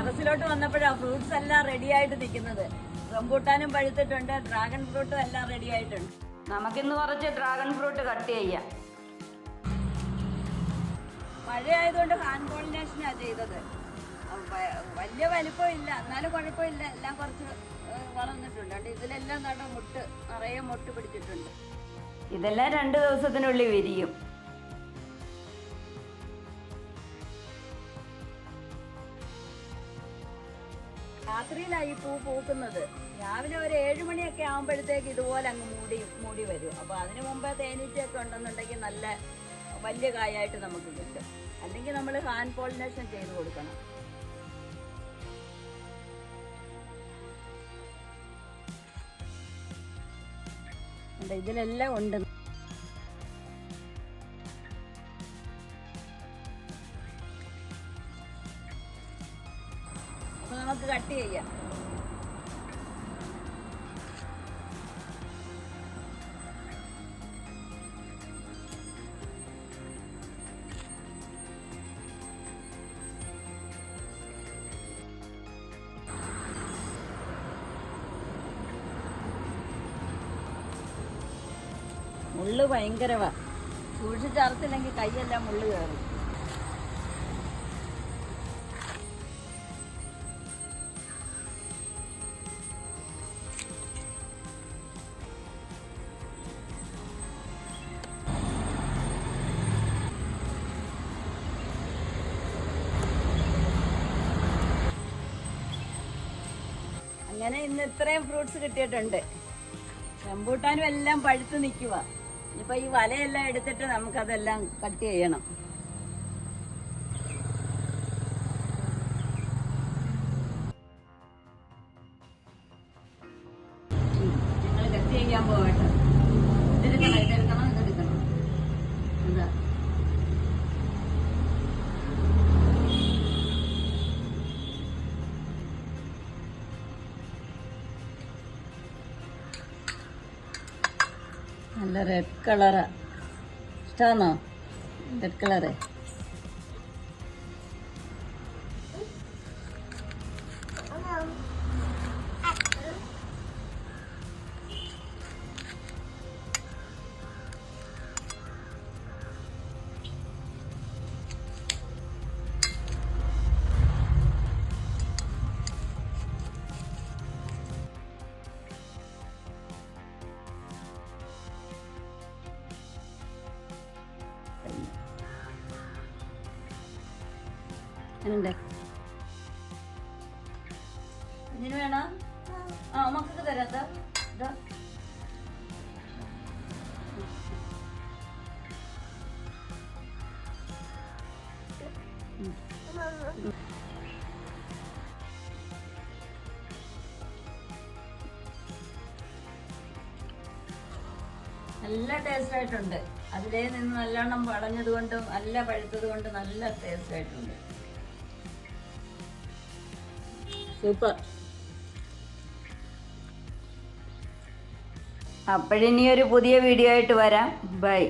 ടെറസിലോട്ട് വന്നപ്പോഴാ fruits എല്ലാം ready ആയിട്ട് നിൽക്കുന്നത് റംബൂട്ടാനും പഴുത്തിട്ടുണ്ട് ഡ്രാഗൺ ഫ്രൂട്ടും എല്ലാം റെഡി ആയിട്ടുണ്ട്. നമുക്കിന്ന് കുറച്ച് ഡ്രാഗൺ ഫ്രൂട്ട് കട്ട് ചെയ്യാം. മഴയായതുകൊണ്ട് ഹാൻഡ് പോളിനേഷനാണ് ചെയ്തത്. വലിയ വലിപ്പം ഇല്ല എന്നാലും കുഴപ്പമില്ല. എല്ലാം കുറച്ച് വളർന്നിട്ടുണ്ട്. അതുകൊണ്ട് ഇതിലെല്ലാം നട മുട്ട് നിറയെ മുട്ട് പിടിച്ചിട്ടുണ്ട്. ഇതെല്ലാം രണ്ട് ദിവസത്തിനുള്ളിൽ വിരിയും. രാത്രിയിലായി പൂ പൂക്കുന്നത്. രാവിലെ ഒരു ഏഴ് മണിയൊക്കെ ആകുമ്പോഴത്തേക്ക് ഇതുപോലെ അങ്ങ് മൂടി മൂടി വരും. അപ്പോൾ അതിനു മുമ്പേ തേനീച്ചയൊക്കെ ഉണ്ടെന്നുണ്ടെങ്കിൽ നല്ല വലിയ കായായിട്ട് നമുക്ക് കിട്ടും. അല്ലെങ്കിൽ നമ്മൾ ഹാൻഡ് പോളിനേഷൻ ചെയ്ത് കൊടുക്കണം. ഇതിലെല്ലാം ഉണ്ട്. കട്ട് ചെയ്യാം. മുള്ളു ഭയങ്കരവാ. സൂക്ഷിച്ചറത്തില്ലെങ്കിൽ കൈയെല്ലാം മുള്ള് കയറും. അങ്ങനെ ഇന്ന് ഇത്രയും ഫ്രൂട്ട്സ് കിട്ടിയിട്ടുണ്ട്. റംബൂട്ടാനും എല്ലാം പഴുത്ത് നിൽക്കുക ഇനിയിപ്പോൾ ഈ വലയെല്ലാം എടുത്തിട്ട് നമുക്കതെല്ലാം കട്ട് ചെയ്യണം. ഞങ്ങൾ കട്ട് ചെയ്യാൻ പോകട്ടെ നല്ല റെഡ് കളറാണ് ഇഷ്ടമാണോ റെഡ് കളറ് ഉണ്ട് ഇതിന് വേണം. ആ മക്കൾക്ക് തരാത്ത. നല്ല ടേസ്റ്റ് ആയിട്ടുണ്ട്. അതിലേ നിന്ന് നല്ലോണം വളഞ്ഞത് കൊണ്ടും നല്ല പഴുത്തത് കൊണ്ടും നല്ല ടേസ്റ്റ് ആയിട്ടുണ്ട്. സൂപ്പർ. അപ്പോഴിനി ഒരു പുതിയ വീഡിയോ ആയിട്ട് വരാം. ബൈ.